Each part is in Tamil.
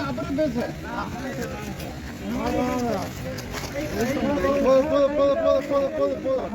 அப்புறம் பேசு போதும் போதும் போதும் போதும் போதும் போதும்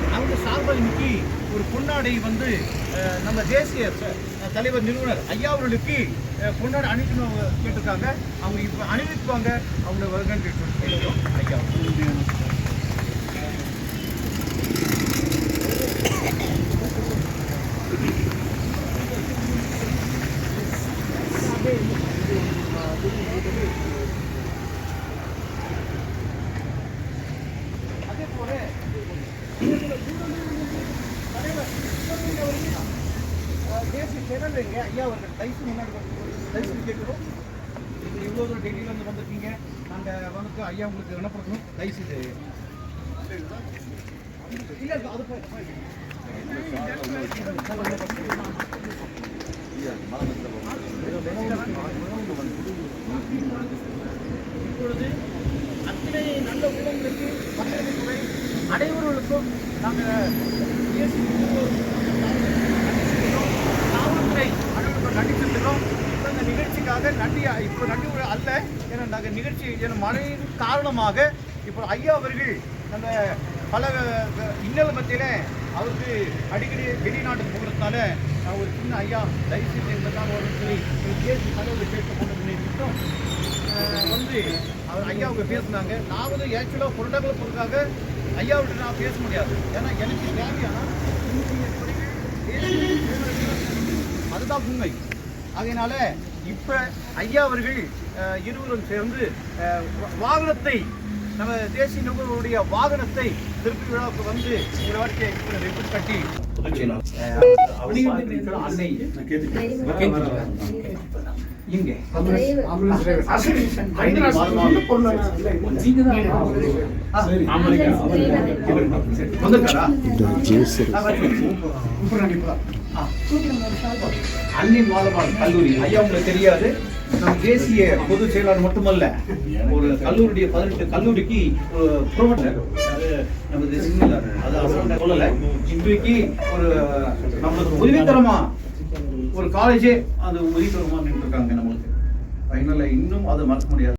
அவங்க சார்பாக இன்னைக்கு ஒரு பொன்னாடை வந்து நம்ம தேசிய தலைவர் நிறுவனர் ஐயா அவர்களுக்கு பொன்னாடை அணிக்கணும் கேட்டிருக்காங்க. அவங்க இப்போ அணிவிப்பாங்க. அவங்கள வருகன்னு ஐயா அதே போல தேசிய தேசிய செயலருங்க ஐயா அவர்கள் டைஸ் முன்னாடி தயவுசு கேட்குறோம் நீங்கள் இவ்வளோ தூரம் டெல்லியில் வந்து வந்திருக்கீங்க நாங்கள் வந்து ஐயா உங்களுக்கு விண்ணப்படுத்தணும் டைஸ் இது இல்லை, அது இப்பொழுது அத்தனை நல்ல உள்ளங்களுக்கு பத்திரிகை அனைவர்களுக்கும் நாங்கள் நிகழ்ச்சிக்காக நன்றி இப்போ நன்றி அல்ல ஏன்னா நாங்கள் நிகழ்ச்சி ஏன்னா மழையின் காரணமாக இப்போ ஐயா அவர்கள் அந்த பல இன்னல் மத்தியில் அவருக்கு அடிக்கடி வெளிநாட்டுக்கு போகிறதுனால நான் ஒரு சின்ன ஐயா தயவுசெய்து என்பதாக ஒரு சொல்லி ஒரு கேஸ் தலைவர் பேச கொண்டு வந்து அவர் ஐயா அவங்க பேசுனாங்க. நான் வந்து ஆக்சுவலாக பொருளாதார பொருளாக ஐயாவிட்ட நான் பேச முடியாது. ஏன்னா எனக்கு தேவையான அதுதான் உண்மை. அதனால இப்ப ஐயா அவர்கள் இருவரும் சேர்ந்து வாகனத்தை நம்ம தேசிய நுகர்வோருடைய வாகனத்தை திருப்பி விழாவுக்கு வந்து ஒரு வாட்டி ரெண்டு கட்டி அன்னை இங்கே வந்திருக்காரா அன்னி மாதமான் கல்லூரி ஐயா உங்களுக்கு தெரியாது நம் தேசிய பொதுச் செயலாளர் மட்டுமல்ல ஒரு கல்லூரியுடைய பதினெட்டு கல்லூரிக்கு ப்ரொமோட்டர் அது நமது சிங்கிள் அது சொல்லல இன்றைக்கு ஒரு நம்மளுக்கு உதவித்தரமா ஒரு காலேஜே அது உதவி நின்று இருக்காங்க நம்மளுக்கு. ஃபைனலில் இன்னும் அதை மறக்க முடியாது.